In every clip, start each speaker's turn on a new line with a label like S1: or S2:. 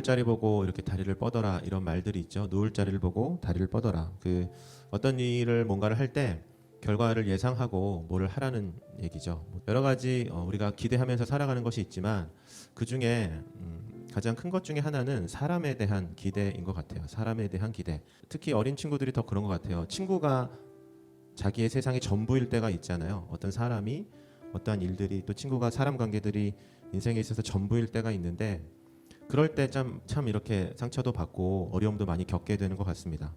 S1: 누울 자리 보고 이렇게 다리를 뻗어라 이런 말들이 있죠. 누울 자리를 보고 다리를 뻗어라. 그 어떤 일을 뭔가를 할 때 결과를 예상하고 뭐를 하라는 얘기죠. 뭐 여러 가지 어, 우리가 기대하면서 살아가는 것이 있지만 그 중에 음, 가장 큰 것 중에 하나는 사람에 대한 기대인 것 같아요. 사람에 대한 기대. 특히 어린 친구들이 더 그런 것 같아요. 친구가 자기의 세상의 전부일 때가 있잖아요. 어떤 사람이 어떠한 일들이 또 친구가 사람 관계들이 인생에 있어서 전부일 때가 있는데 그럴 때 참 참 이렇게 상처도 받고 어려움도 많이 겪게 되는 것 같습니다.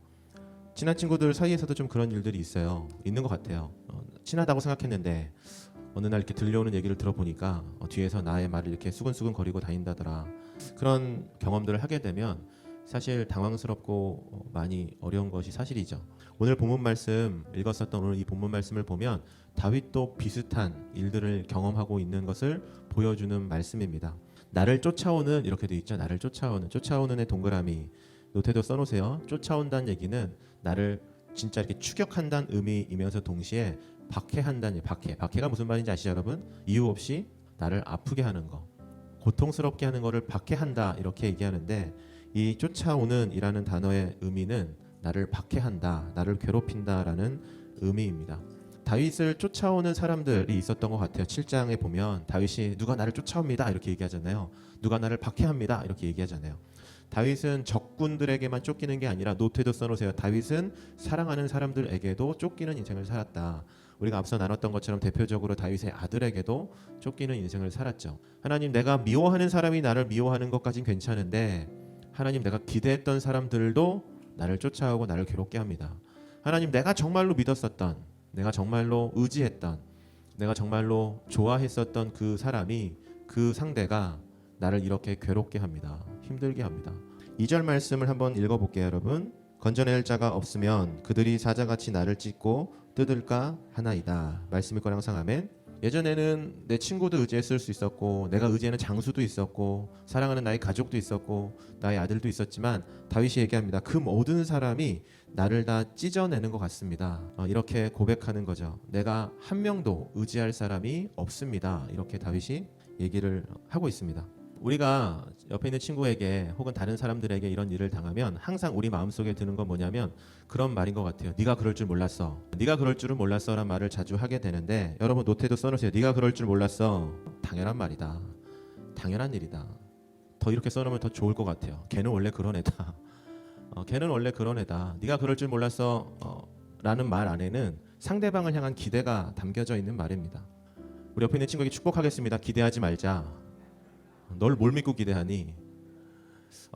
S1: 친한 친구들 사이에서도 좀 그런 일들이 있어요. 있는 것 같아요. 어, 친하다고 생각했는데 어느 날 이렇게 들려오는 얘기를 들어보니까 어, 뒤에서 나의 말을 이렇게 수근수근 거리고 다닌다더라. 그런 경험들을 하게 되면 사실 당황스럽고 어, 많이 어려운 것이 사실이죠. 오늘 본문 말씀 읽었었던 오늘 이 본문 말씀을 보면 다윗도 비슷한 일들을 경험하고 있는 것을 보여주는 말씀입니다. 나를 쫓아오는 이렇게 돼 있죠. 나를 쫓아오는 쫓아오는의 동그라미 노트에도 써놓으세요. 쫓아온다는 얘기는 나를 진짜 이렇게 추격한다는 의미이면서 동시에 박해한다는 박해. 박해가 무슨 말인지 아시죠, 여러분? 이유 없이 나를 아프게 하는 거, 고통스럽게 하는 거를 박해한다 이렇게 얘기하는데 이 쫓아오는이라는 단어의 의미는 나를 박해한다, 나를 괴롭힌다라는 의미입니다. 다윗을 쫓아오는 사람들이 있었던 것 같아요. 7장에 보면 다윗이 누가 나를 쫓아옵니다 이렇게 얘기하잖아요. 누가 나를 박해합니다 이렇게 얘기하잖아요. 다윗은 적군들에게만 쫓기는 게 아니라 노트에도 써놓으세요. 다윗은 사랑하는 사람들에게도 쫓기는 인생을 살았다. 우리가 앞서 나눴던 것처럼 대표적으로 다윗의 아들에게도 쫓기는 인생을 살았죠. 하나님 내가 미워하는 사람이 나를 미워하는 것까진 괜찮은데 하나님 내가 기대했던 사람들도 나를 쫓아오고 나를 괴롭게 합니다. 하나님 내가 정말로 믿었었던 내가 정말로 의지했던 내가 정말로 좋아했었던 그 사람이 그 상대가 나를 이렇게 괴롭게 합니다. 힘들게 합니다. 2절 말씀을 한번 읽어볼게요, 여러분. 건져낼 자가 없으면 그들이 사자같이 나를 찢고 뜯을까 하나이다. 말씀일 거랑 상하면 예전에는 내 친구도 의지했을 수 있었고 내가 의지하는 장수도 있었고 사랑하는 나의 가족도 있었고 나의 아들도 있었지만 다윗이 얘기합니다. 그 모든 사람이 나를 다 찢어내는 것 같습니다. 어, 이렇게 고백하는 거죠. 내가 한 명도 의지할 사람이 없습니다. 이렇게 다윗이 얘기를 하고 있습니다. 우리가 옆에 있는 친구에게 혹은 다른 사람들에게 이런 일을 당하면 항상 우리 마음속에 드는 건 뭐냐면 그런 말인 것 같아요. 네가 그럴 줄 몰랐어. 네가 그럴 줄은 몰랐어란 말을 자주 하게 되는데 여러분 노트에도 써놓으세요. 네가 그럴 줄 몰랐어. 당연한 말이다. 당연한 일이다. 더 이렇게 써놓으면 더 좋을 것 같아요. 걔는 원래 그런 애다. 어, 걔는 원래 그런 애다. 네가 그럴 줄 몰랐어. 어, 라는 말 안에는 상대방을 향한 기대가 담겨져 있는 말입니다. 우리 옆에 있는 친구에게 축복하겠습니다. 기대하지 말자. 널 뭘 믿고 기대하니?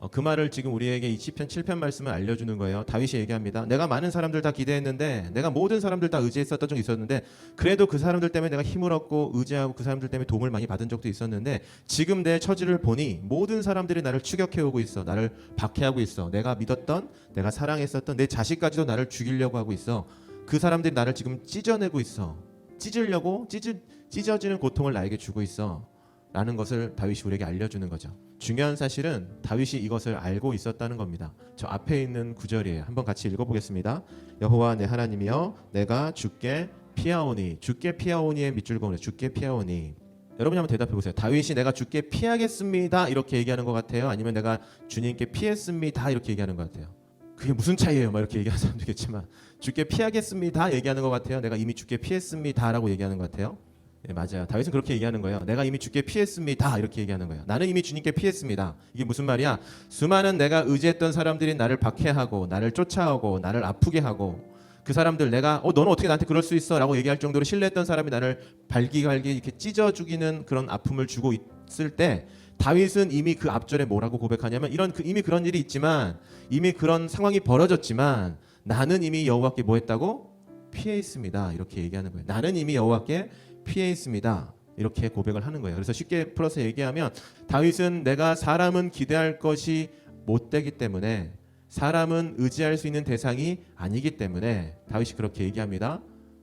S1: 어, 그 말을 지금 우리에게 이 시편 7편 말씀을 알려주는 거예요. 다윗이 얘기합니다. 내가 많은 사람들 다 기대했는데, 내가 모든 사람들 다 의지했었던 적이 있었는데, 그래도 그 사람들 때문에 내가 힘을 얻고 의지하고 그 사람들 때문에 도움을 많이 받은 적도 있었는데, 지금 내 처지를 보니 모든 사람들이 나를 추격해오고 있어, 나를 박해하고 있어. 내가 믿었던, 내가 사랑했었던 내 자식까지도 나를 죽이려고 하고 있어. 그 사람들이 나를 지금 찢어내고 있어. 찢으려고 찢어, 찢어지는 고통을 나에게 주고 있어. 라는 것을 다윗이 우리에게 알려주는 거죠. 중요한 사실은 다윗이 이것을 알고 있었다는 겁니다. 저 앞에 있는 구절이에요. 한번 같이 읽어보겠습니다. 여호와 내 하나님이여 내가 주께 피하오니 주께 피하오니의 밑줄 그으면 주께 피하오니 여러분이 한번 대답해 보세요. 다윗이 내가 주께 피하겠습니다 이렇게 얘기하는 것 같아요. 아니면 내가 주님께 피했습니다 이렇게 얘기하는 것 같아요. 그게 무슨 차이예요? 막 이렇게 얘기하는 사람도 있겠지만 주께 피하겠습니다 얘기하는 것 같아요. 내가 이미 주께 피했습니다라고 얘기하는 것 같아요. 네, 맞아요. 다윗은 그렇게 얘기하는 거예요. 내가 이미 주께 피했습니다. 이렇게 얘기하는 거예요. 나는 이미 주님께 피했습니다. 이게 무슨 말이야? 수많은 내가 의지했던 사람들이 나를 박해하고 나를 쫓아오고 나를 아프게 하고 그 사람들 내가 어 너는 어떻게 나한테 그럴 수 있어라고 얘기할 정도로 신뢰했던 사람이 나를 발기갈기 이렇게 찢어 죽이는 그런 아픔을 주고 있을 때 다윗은 이미 그 앞절에 뭐라고 고백하냐면 이런 그 이미 그런 일이 있지만 이미 그런 상황이 벌어졌지만 나는 이미 여호와께 뭐 했다고 피해 있습니다. 이렇게 얘기하는 거예요. 나는 이미 여호와께 피해 있습니다. 이렇게 고백을 하는 거예요. 그래서 쉽게 풀어서 얘기하면 다윗은 내가 사람은 기대할 것이 못 되기 때문에 사람은 의지할 수 있는 대상이 아니기 때문에 다윗이 그렇게 얘기합니다.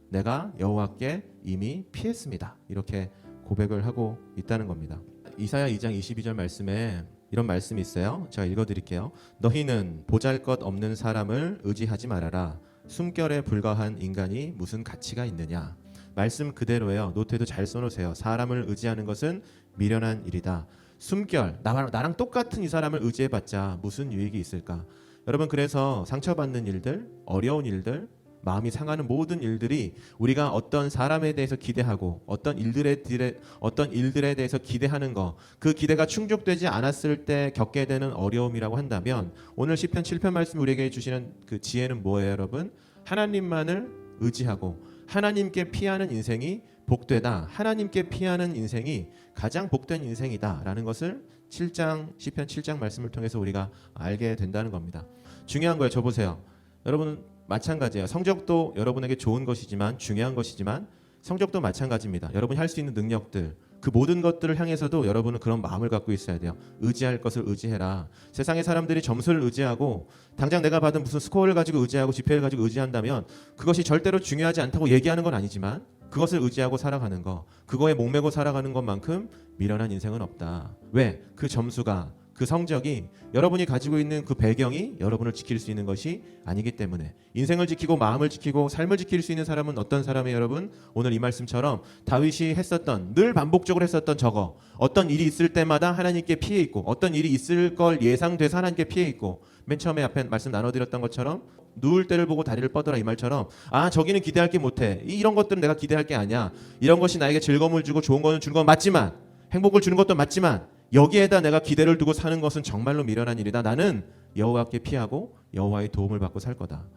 S1: 내가 여호와께 이미 피했습니다. 이렇게 고백을 하고 있다는 겁니다. 이사야 2장 22절 말씀에 이런 말씀이 있어요. 제가 읽어 드릴게요. 너희는 보잘것 없는 사람을 의지하지 말아라. 숨결에 불과한 인간이 무슨 가치가 있느냐? 말씀 그대로예요. 노트에도 잘 써놓으세요. 사람을 의지하는 것은 미련한 일이다. 숨결 나, 나랑 똑같은 이 사람을 의지해봤자 무슨 유익이 있을까? 여러분 그래서 상처받는 일들, 어려운 일들, 마음이 상하는 모든 일들이 우리가 어떤 사람에 대해서 기대하고 어떤 일들에 들에- 어떤 일들에 대해서 기대하는 거 그 기대가 충족되지 않았을 때 겪게 되는 어려움이라고 한다면 오늘 시편 7편 말씀 우리에게 주시는 그 지혜는 뭐예요, 여러분? 하나님만을 의지하고 하나님께 피하는 인생이 복되다. 하나님께 피하는 인생이 가장 복된 인생이다라는 것을 7장 시편 7장 말씀을 통해서 우리가 알게 된다는 겁니다. 중요한 거예요. 저 보세요. 여러분 마찬가지예요. 성적도 여러분에게 좋은 것이지만 중요한 것이지만 성적도 마찬가지입니다. 여러분이 할 수 있는 능력들 그 모든 것들을 향해서도 여러분은 그런 마음을 갖고 있어야 돼요. 의지할 것을 의지해라. 세상의 사람들이 점수를 의지하고 당장 내가 받은 무슨 스코어를 가지고 의지하고 지표를 가지고 의지한다면 그것이 절대로 중요하지 않다고 얘기하는 건 아니지만 그것을 의지하고 살아가는 거, 그거에 목매고 살아가는 것만큼 미련한 인생은 없다. 왜? 그 점수가 그 성적이 여러분이 가지고 있는 그 배경이 여러분을 지킬 수 있는 것이 아니기 때문에 인생을 지키고 마음을 지키고 삶을 지킬 수 있는 사람은 어떤 사람이에요, 여러분? 오늘 이 말씀처럼 다윗이 했었던 늘 반복적으로 했었던 저거 어떤 일이 있을 때마다 하나님께 피해 있고 어떤 일이 있을 걸 예상돼서 하나님께 피해 있고 맨 처음에 앞에 말씀 나눠드렸던 것처럼 누울 때를 보고 다리를 뻗어라 이 말처럼 아 저기는 기대할 게 못해 이- 이런 것들은 내가 기대할 게 아니야 이런 것이 나에게 즐거움을 주고 좋은 거는 주는 건 맞지만 행복을 주는 것도 맞지만 여기에다 내가 기대를 두고 사는 것은 정말로 미련한 일이다 나는 여호와께 피하고 여호와의 도움을 받고 살 거다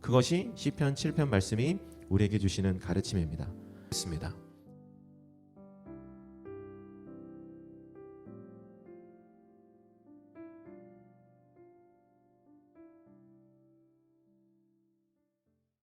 S1: 그것이 시편 7편 말씀이 우리에게 주시는 가르침입니다. 있습니다.